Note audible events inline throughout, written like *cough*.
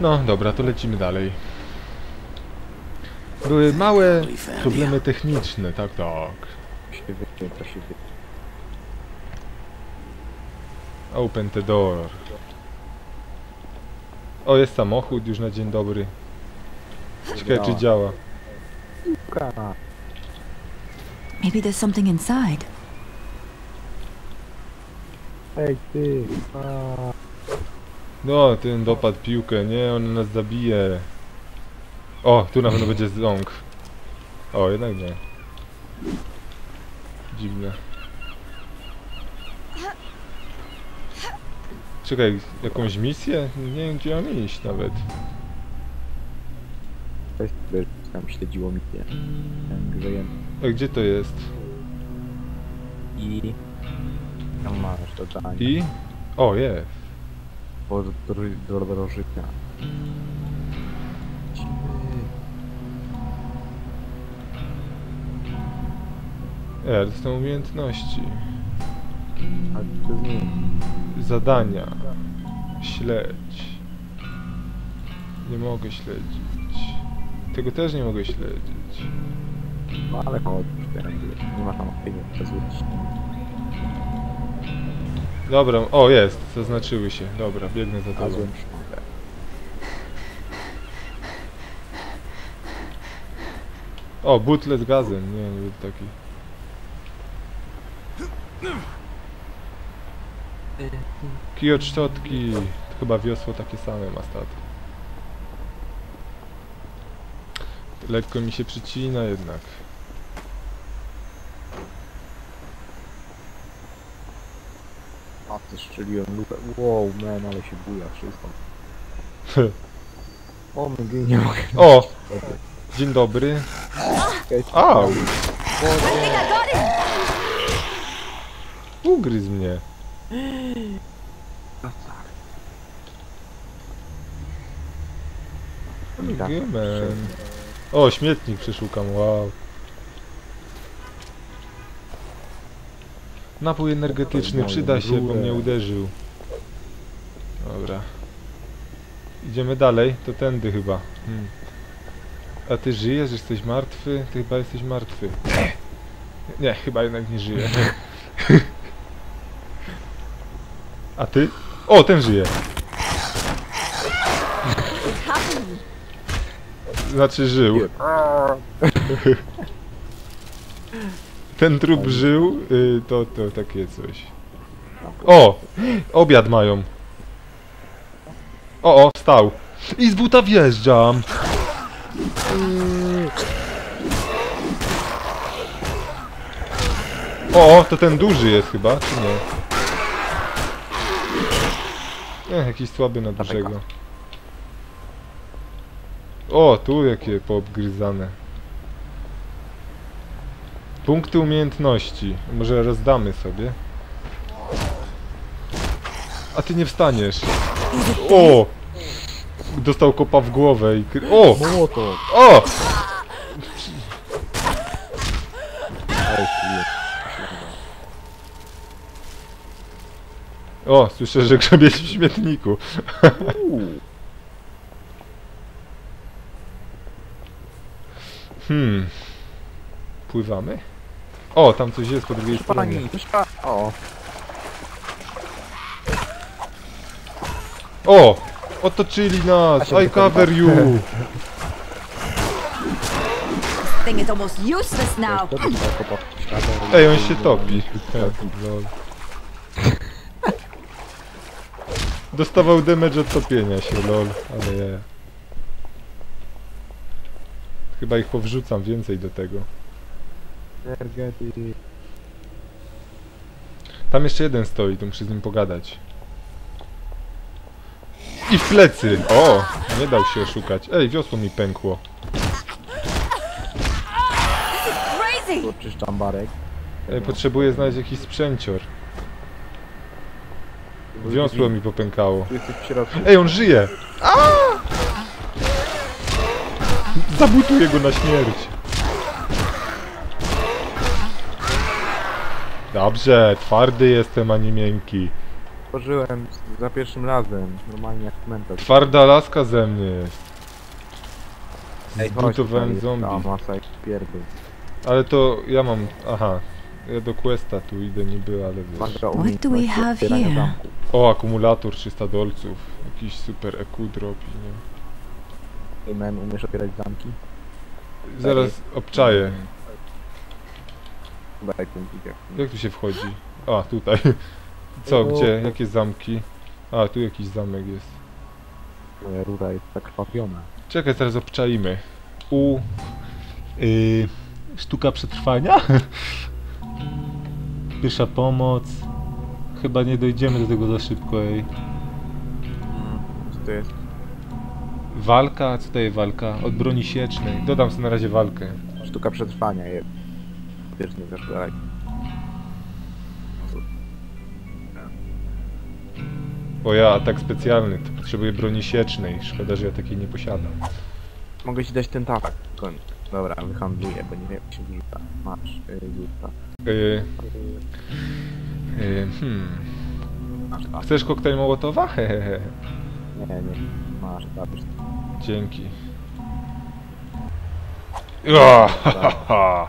No, dobra, to lecimy dalej. Były małe problemy techniczne, tak, tak. Open the door. O, jest samochód już na dzień dobry. Ciekawe, czy działa. Maybe there's something inside. Ej, ty. No, ten dopadł piłkę, nie, on nas zabije. O, tu na pewno będzie ząg. O, jednak nie. Dziwne. Czekaj, jakąś misję? Nie wiem gdzie mam iść nawet. to jest też tam śledziło mi nie. Także jem. A gdzie to jest? I... Tam masz dodanie. I? O, jest. Po dro- dro- drożyka. E, to są umiejętności. Zadania. Śledź. Nie mogę śledzić. Tego też nie mogę śledzić. No ale chodź, nie ma tam pieniędzy złodzić. Dobra, o jest, zaznaczyły się. Dobra, biegnę za tobą. O, butle z gazem. Nie, nie był taki. Kij od szczotki. To chyba wiosło takie same ma staty. Lekko mi się przycina jednak. A ty strzeliłem lupę. Wow, man, ale się buja wszystko. *laughs* O, my nie mogę. O! Dzień dobry. Au! Ugryzł mnie. Tak, Gymen. O, śmietnik przeszukam, wow. Napój energetyczny przyda się, bo mnie uderzył. Dobra. Idziemy dalej, to tędy chyba. Hmm. A ty żyjesz? Jesteś martwy? Ty chyba jesteś martwy. Nie, chyba jednak nie żyje. *laughs* A ty? O, ten żyje. Znaczy żył. *laughs* Ten trup żył, y, to, to takie coś. O! Obiad mają. O, o, wstał. I z buta wjeżdżam. O, o, to ten duży jest chyba, czy nie? Ech, jakiś słaby na dużego. O, tu jakie poobgryzane. Punkty umiejętności. Może rozdamy sobie. A ty nie wstaniesz. O! Dostał kopa w głowę i... kry- O! O! O, słyszę, że grzebiesz w śmietniku. *laughs* Hmm. Pływamy? O, tam coś jest po drugiej stronie. Pani. O, O! Otoczyli nas! I cover you! Thing is almost useless now. Ej, on się topi. Dostawał damage od topienia się, lol. Ale je. Chyba ich powrzucam więcej do tego. Energety. Tam jeszcze jeden stoi, to muszę z nim pogadać. I w plecy! O! Nie dał się oszukać. Ej, wiosło mi pękło. Crazy! Oczyszczam barek. Ej, potrzebuję znaleźć jakiś sprzęcior. Wiosło mi popękało. Ej, on żyje! Zabutuję go na śmierć. Dobrze, twardy jestem, a nie miękki. otworzyłem za pierwszym razem. Normalnie jak mental. Twarda laska ze mnie jest. Zbutowałem zombie. Masa pierdol. Ale to ja mam... Aha. Ja do questa tu idę niby, ale wiesz. Maga do we have here? O, akumulator 300 dolców. Jakiś super EQ dropi, nie? Ej, men, umiesz otwierać zamki? Zaraz obczaję. Jak tu się wchodzi? A, tutaj. *laughs* Co, gdzie? Jakie zamki? A, tu jakiś zamek jest. Moja rura jest zakrwawiona. Czekaj, zaraz obczaimy. U... Yy, sztuka przetrwania? *laughs* Pierwsza pomoc. Chyba nie dojdziemy do tego za szybko, ej. Co to jest? Walka? Co to jest walka? Od broni siecznej. Dodam sobie na razie walkę. Sztuka przetrwania jest. Wiesz, nie wiesz, dalej. Bo ja atak specjalny, to potrzebuję broni siecznej. Szkoda, że ja takiej nie posiadam. Mogę ci dać ten tapak. Koń. Dobra, wyhandluję, bo nie wiem się wyrzuca. Masz, yy, rzuca. Yy, yy, hmm. Tak. Chcesz koktajl Mołotowa? *laughs* Hehehe. Nie, nie. Masz, tak. Dzięki. Ja, *laughs* ha, ha, ha.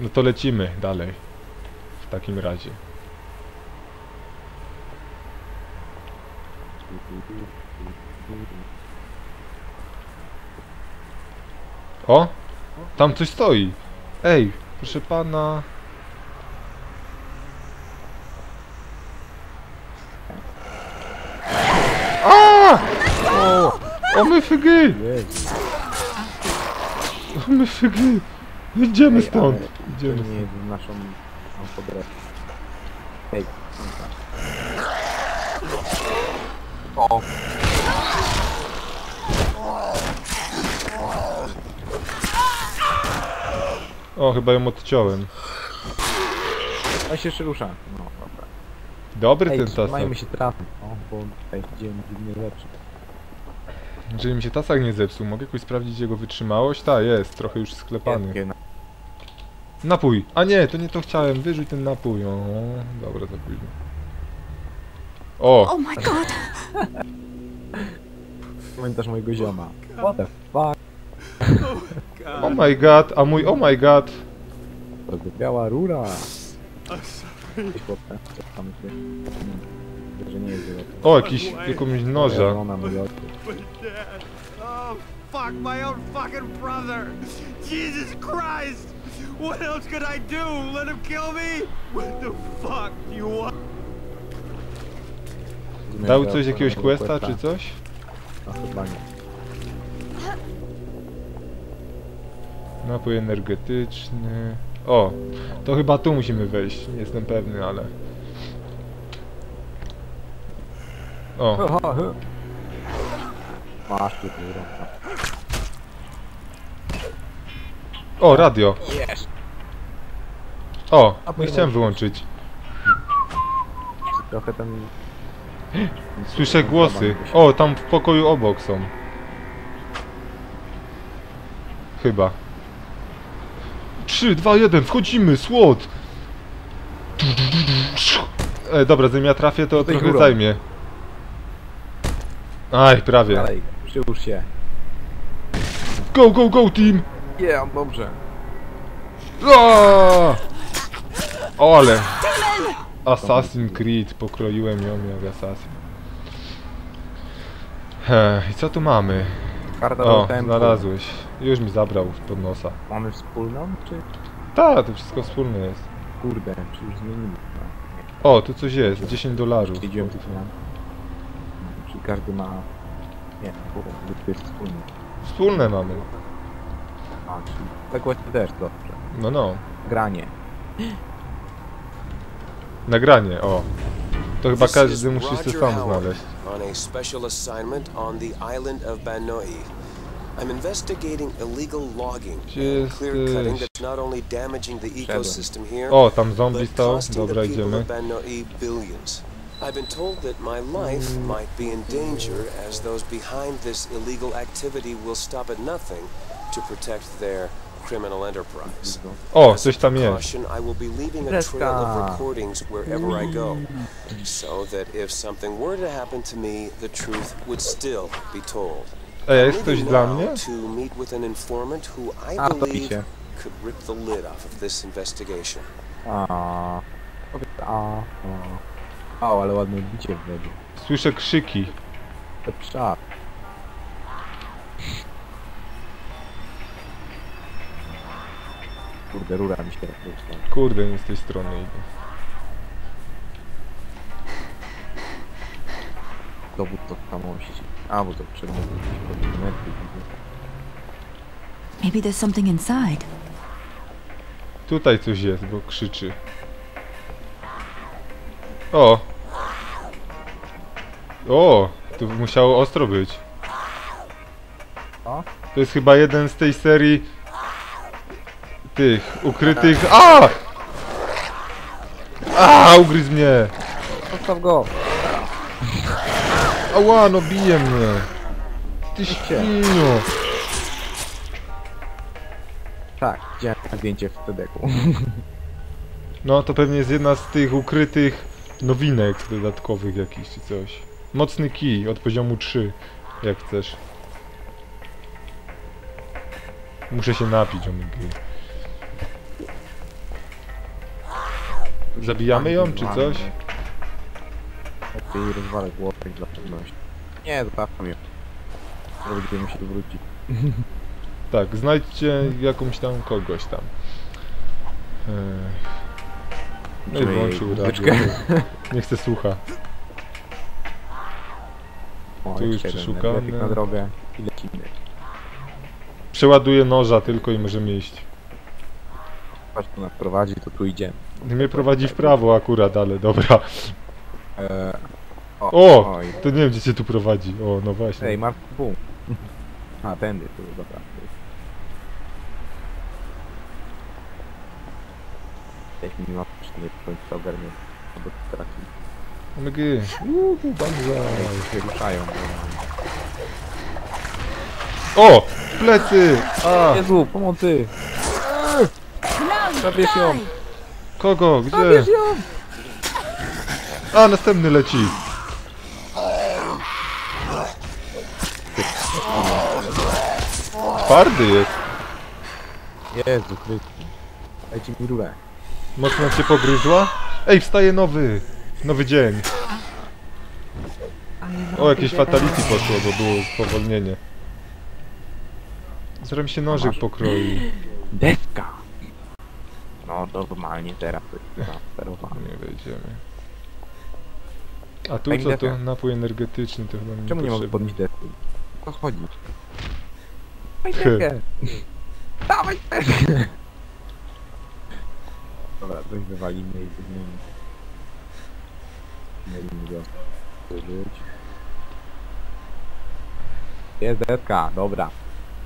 No to lecimy dalej. W takim razie. O! Tam coś stoi. Ej, proszę pana. A! O! O my! Jezu. O my fygy! Idziemy Ej, stąd! Idziemy To stąd. nie w naszą, naszą podrękę. Ej, o, O, chyba ją odciąłem. on się jeszcze rusza. No, dobra. Dobry Ej, ten tasak. trzymajmy się trafi. O, bo tutaj idziemy dziwnie lepszy. Jeżeli mi się tasak nie zepsuł, mogę jakoś sprawdzić jego wytrzymałość? Ta, jest, trochę już sklepany. Napój! A nie, to nie to chciałem, wyrzuć ten napój. O, dobra, za późno. O! Oh my god. Pamiętasz mojego zioma. What the fuck? Oh my god, a mój oh my god! To jest biała rura. Nie, że nie jest. O, jakiś, jakąś noża. Ona mój ojciec. Oh, fuck, my own fucking brother! Jesus Christ! What else could I do? Let him kill me? What the fuck do you want? Dał coś, jakiegoś questa czy coś? No chyba nie. Napój energetyczny. O, to chyba tu musimy wejść, nie jestem pewny, ale... O, Masz tu rurę. O, radio. O, nie chciałem wyłączyć. Trochę tam... Słyszę głosy. O, tam w pokoju obok są. Chyba. 3, 2, 1, wchodzimy, słod! E, dobra, zanim ja trafię, to trochę górą. zajmie. Aj, prawie. Dalej, przyłóż się. Go, go, go, team! Yeah, dobrze. Aaaa! O, ale... Assassin Creed, pokroiłem ją jak assassin. He, I co tu mamy? Karta O, znalazłeś. Już mi zabrał pod nosa. Mamy wspólną, czy... Tak, to wszystko wspólne jest. Kurde, czy już zmienimy? No, O, tu coś jest, 10 dolarów. nie. Idziemy tu. Czyli każdy ma... Nie, kurde, to jest wspólny. Wspólne mamy. A. Tak właśnie też, dobrze. No, no. Granie. Nagranie, o. To chyba każdy musi się Roger sam Howard znaleźć. On a special assignment on the island of Banoi. I'm investigating illegal logging Gdzie and clear cutting jesteś? that's not only damaging the ecosystem here, O, tam zombie but stał. costing Dobra, the people idziemy. of Banoi billions. I've been told that my life might be in danger as those behind this illegal activity will stop at nothing to protect their criminal enterprise. O, As coś a tam jest. precaution, I will be leaving a Kreska. trail of recordings wherever I go, mm. so that if something were to happen to me, the truth would still be told. Ej, a I'm jest ktoś leaving dla now mnie? To meet with an informant who I A, to believe picie. could rip the lid off of this investigation. A, powiedz a, a. O, ale ładne bicie w wodzie. Słyszę krzyki. To Kurde, rura mi się rozpuszcza. Kurde, nie z tej strony idę. Dowód tożsamości. A, bo to przedmiot. Maybe there's something inside. Tutaj coś jest, bo krzyczy. O! O! Tu musiało ostro być. To jest chyba jeden z tej serii tych ukrytych. A! A! Ugryzł mnie! Zostaw go! Ała, no bije mnie! Ty świnio! Tak, widziałem zdjęcie w TEDeku. *laughs* No to pewnie jest jedna z tych ukrytych nowinek dodatkowych jakichś czy coś. Mocny kij od poziomu 3, jak chcesz. Muszę się napić omygi. Zabijamy ją czy coś? Lepiej rozwalę głowę dla pewności. Nie, zostawmy ją. Będziemy musieli wrócić. *laughs* Tak, znajdźcie jakąś tam kogoś tam. Eee, No i włączył radio. *laughs* Nie chcę słucha. O, Tu już przeszukamy. na drogę i lecimy. Przeładuję noża tylko i możemy iść. Chodź tu nas prowadzi, to tu idziemy. Mnie prowadzi w prawo akurat, ale dobra. Eee, O! Oj. To nie wiem gdzie cię tu prowadzi. O, no właśnie. Ej, Mark, bum. *laughs* A, tędy, tu, dobra. Weź mi nie w końcu ogarnię. Albo traci. Omygy. Uuu, bardzo. Ej, się ruszają. O! Plecy! A! Jezu, pomocy! Zabierz ją! Kogo? Gdzie? Zabierz ją! A, następny leci. Twardy jest. Jezu, Chrysti. Dajcie mi rurę. Mocno cię pogryzła? Ej, wstaje nowy. Nowy dzień. O, jakieś fatality poszło, bo było spowolnienie. Zaraz mi się nożyk pokroi. Deska! No, normalnie teraz to jest chyba sterowane. Nie wejdziemy. A tu co to? Napój energetyczny to chyba mi Czemu nie mogę podnieść deski? O co chodzi? *laughs* Dawaj deskę! Dawaj deskę! Dobra, coś wywalimy i zmienimy. Zmienimy go. Użyć. Jest deska, dobra.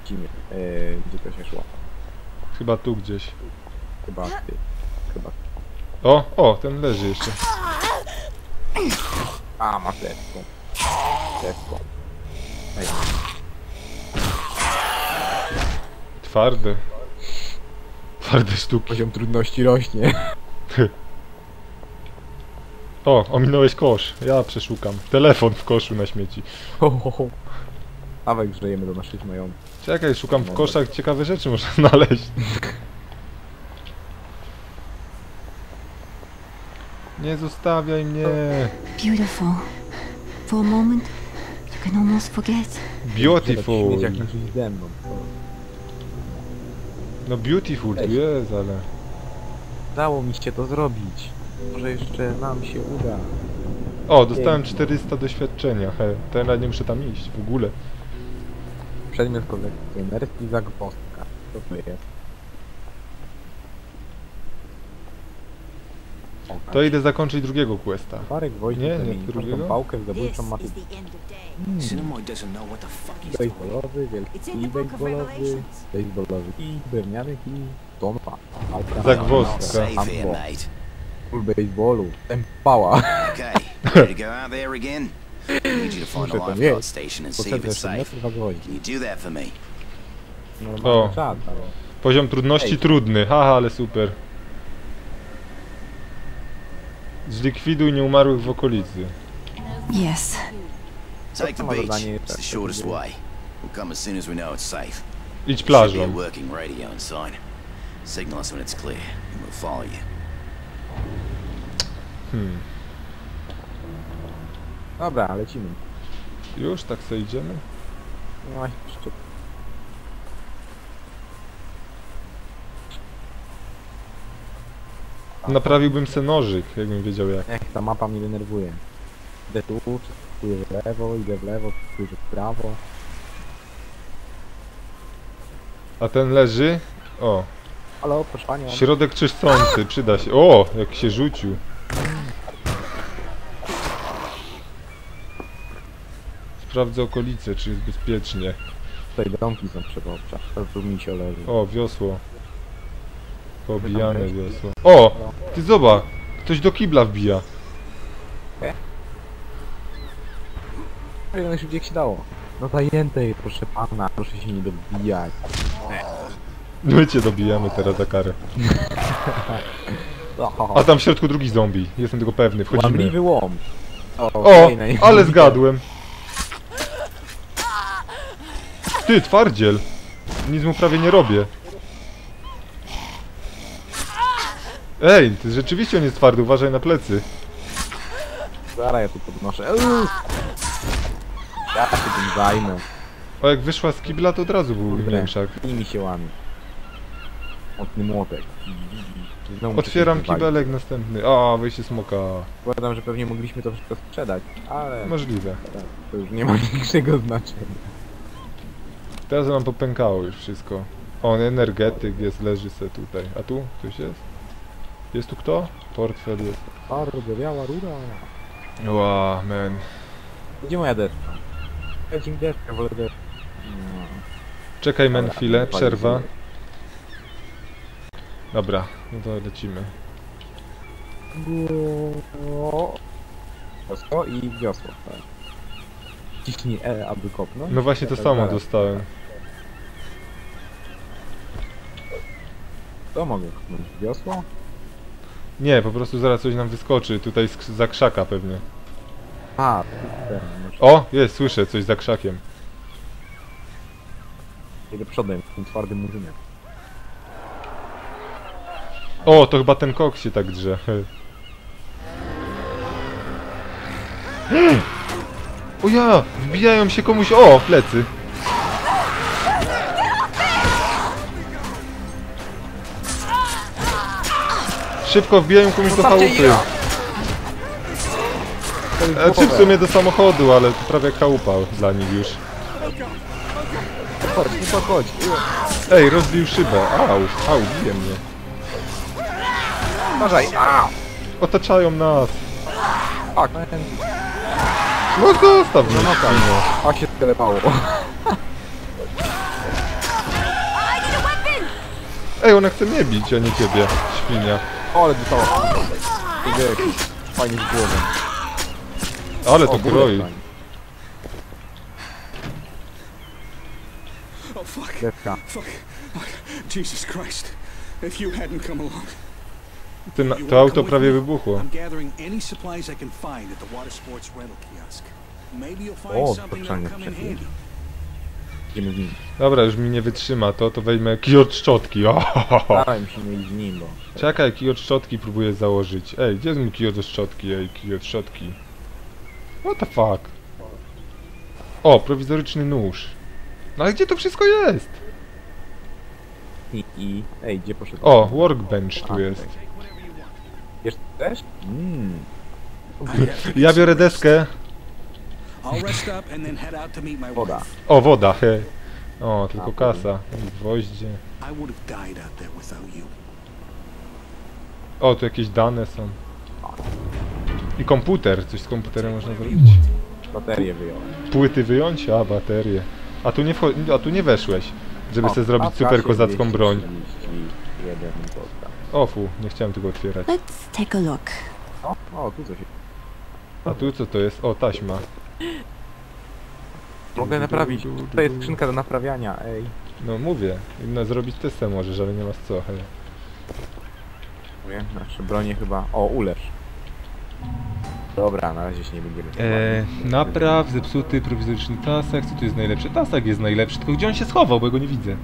Lecimy. Yy, gdzie to się szło? Chyba tu gdzieś. Chyba ty. Chyba O, o, ten leży jeszcze. A, masz deską. Deską. Ej, Twarde. Twarde sztuki. poziom trudności rośnie. O, ominąłeś kosz. Ja przeszukam. Telefon w koszu na śmieci. Ho, ho, ho. Dawaj, już dajemy do naszych majątków. Czekaj, szukam w koszach ciekawe rzeczy można *laughs* znaleźć. Nie zostawiaj mnie. Beautiful. For a moment, you can almost forget. Beautiful. No beautiful tu jest, ale... Udało mi się to zrobić. Może jeszcze nam się uda. O, dostałem 400 doświadczenia. He, teraz nie muszę tam iść w ogóle. Przedmiot kolekcjonerski zagwozdka. Co to jest? To idę zakończyć drugiego questa. Parę gwoździ Nie, nie, drugiego? pałkę zabójczą he's doing. Baseballowy, wielki baseballowy, baseballowy kij, drewniany tonfa, pałka, Zagwozdka. Full baseballu, tempała. Okay, ready to go out there again? I need you to find a Muszę to lifeguard mieć. station and see if Potrzebne it's jeszcze safe. metr dwa gwoździ. Can you do that for me? Normalny O. czas, ale... Poziom trudności Ej. trudny, haha, ale super. Zlikwiduj nieumarłych w okolicy. Yes. Take the beach. It's tak, the shortest tak. way. We'll come as soon as we know it's safe. Idź Should be a plażą. working radio inside. Signal us when it's clear, and we'll follow you. Hmm. Dobra, lecimy. Już tak sobie idziemy? No jeszcze... Naprawiłbym se nożyk, jakbym wiedział jak. Ech, ta mapa mnie denerwuje. Idę tu, przeskakuję w lewo, idę w lewo, przeskakuję w prawo. A ten leży? O, Halo, proszę panią. środek czyszczący, przyda się. O, jak się rzucił. Sprawdzę okolice, czy jest bezpiecznie. Tutaj domki są przewodcze. To tu mi się leży. O, wiosło. Pobijane wiosło. O! Ty zobacz! Ktoś do kibla wbija. Jak najszybciej jak się dało. No zajęte jest, proszę pana, proszę się nie dobijać. My cię dobijamy teraz za karę. Oho, A tam w środku drugi zombie. Jestem tego pewny. Wchodzimy. łamliwy łom. O, O! Ale zgadłem. Ty, twardziel. Nic mu prawie nie robię. Ej, ty rzeczywiście on jest twardy, uważaj na plecy. Zaraz ja tu podnoszę. Uuu. Ja się tym zajmę. O, jak wyszła z kibla, to od razu był Kurde. mięczak. I mi się łamie. Mocny młotek. Znowu muszę Otwieram się wywalić. kibelek następny. A, wyjście smoka. Zakładam, że pewnie mogliśmy to wszystko sprzedać, ale Możliwe. to już nie ma *laughs* większego znaczenia. Teraz nam popękało już wszystko. O, energetyk jest, leży se tutaj. A tu? Ktoś jest? Jest tu kto? Portfel jest. Bardzo biała rura. Ła, man. Gdzie moja deska? Ja ci deskę, wolę deskę. No. Czekaj, man, Dobra, chwilę, pali przerwa. Dobra, no to lecimy. Go- Wiosło i wiosło, tak. Ciśnij E, aby kopnąć. No właśnie to Tak, samo zaraz. dostałem. To mogę kopnąć wiosło? Nie, po prostu zaraz coś nam wyskoczy. Tutaj z, za krzaka pewnie. A, O, jest, słyszę coś za krzakiem. idę przodem, tym twardym murzynem. O, to chyba ten kok się tak drze. *laughs* O ja! Wbijają się komuś... O, w plecy. Szybko wbijają komuś do chałupy. E, czy w sumie do samochodu, ale to prawie jak chałupa dla nich już. Chodź. Ej, rozbił szybę. Au, au, bije mnie. Uważaj, a! Otaczają nas. Tak, No zostaw mnie, No, no tak. a się sklepało. Ej, ona chce mnie bić, a nie ciebie, świnia. O, ale. Idę jakiś fajnie z głową. Ale to fajny. Oh, fuck. Deska. Fuck. Jesus Christ. If you hadn't come along. Ten, to auto prawie wybuchło. O, something that'll nim. Dobra, już mi nie wytrzyma to, to wejmę kij od szczotki. O, ho, ho, ho. Dalej musimy iść z nim, bo... Czekaj, kij od szczotki próbuję założyć. Ej, gdzie jest mój kij od szczotki? Ej, kij od szczotki. What the fuck? O, prowizoryczny nóż. No ale gdzie to wszystko jest? I, i... Ej, gdzie poszedł? O, workbench tu A, jest. Wiesz też? Mmm. Ja biorę deskę. Woda. O, woda, he. O, tylko kasa. Gwoździe. O, tu jakieś dane są. I komputer. Coś z komputerem można zrobić. Baterię wyjąłem. Płyty wyjąć? A, baterie. A tu nie, a tu nie weszłeś, żeby sobie zrobić super kozacką broń. 241 kotka. O fu, nie chciałem tego otwierać. Let's take a look. O, o, tu coś. A tu co to jest? O, taśma. Mogę naprawić. To jest skrzynka do naprawiania, ej. No mówię, no zrobić testę możesz, ale nie masz co, hej. Mówię, nasze bronie chyba... O, ulecz. Dobra, na razie się nie będziemy... Eee, napraw, zepsuty, prowizoryczny tasak, co tu jest najlepsze? Tasak jest najlepszy, tylko gdzie on się schował, bo ja go nie widzę.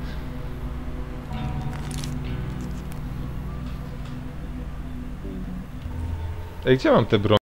Ej, gdzie mam te broń?